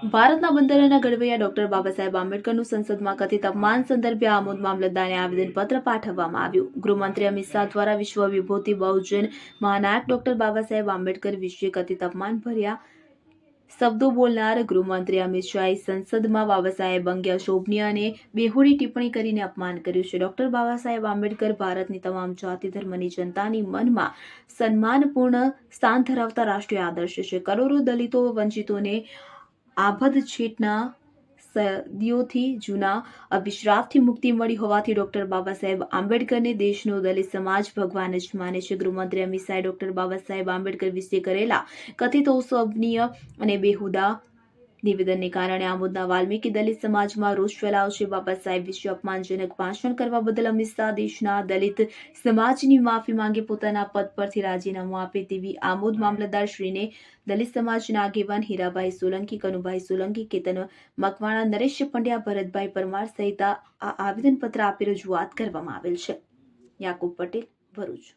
ભારતના બંધારણના ઘડવૈયા ડોક્ટર બાબા સાહેબ આંબેડકરનું સંસદમાં કથિત અપમાન સંદર્ભે આમોદ મામલતદારને આવેદનપત્ર પાઠવવામાં આવ્યું. ગૃહમંત્રી અમિત શાહ દ્વારા વિશ્વ વિભૂતિ બહુજન મહાનાયક ડોક્ટર બાબા સાહેબ આંબેડકર વિશે કથિત અપમાન ભર્યા શબ્દો બોલનાર ગૃહમંત્રી અમિત શાહે સંસદમાં બાબા સાહેબ અંગે અશોભનીય અને બેહુડી ટિપ્પણી કરીને અપમાન કર્યું છે. ડોક્ટર બાબા સાહેબ આંબેડકર ભારતની તમામ જાતિ ધર્મની જનતાની મનમાં સન્માનપૂર્ણ સ્થાન ધરાવતા રાષ્ટ્રીય આદર્શ છે. કરોડો દલિતો વંચિતોને આભદ છેટના સદીઓથી જૂના અભિશ્રાપથી મુક્તિ મળી હોવાથી ડોક્ટર બાબા સાહેબ આંબેડકરને દેશનો દલિત સમાજ ભગવાન જ માને છે. ગૃહમંત્રી અમિત શાહે ડોક્ટર બાબા સાહેબ આંબેડકર વિશે કરેલા કથિત અશોભનીય અને બેહુદા નિવેદનને કારણે આમોદના વાલ્મીકી દલિત સમાજમાં રોષ ફેલાવશે. બાબા સાહેબ વિશે અપમાનજનક ભાષણ કરવા બદલ અમિત શાહ દેશના દલિત સમાજની માફી માંગે પોતાના પદ પરથી રાજીનામું આપે તેવી આમોદ મામલતદાર શ્રીને દલિત સમાજના આગેવાન હીરાભાઈ સોલંકી, કનુભાઈ સોલંકી, કેતન મકવાણા, નરેશ પંડ્યા, ભરતભાઈ પરમાર સહિત આ આવેદનપત્ર આપી રજૂઆત કરવામાં આવેલ છે. યાકુબ પટેલ, ભરૂચ.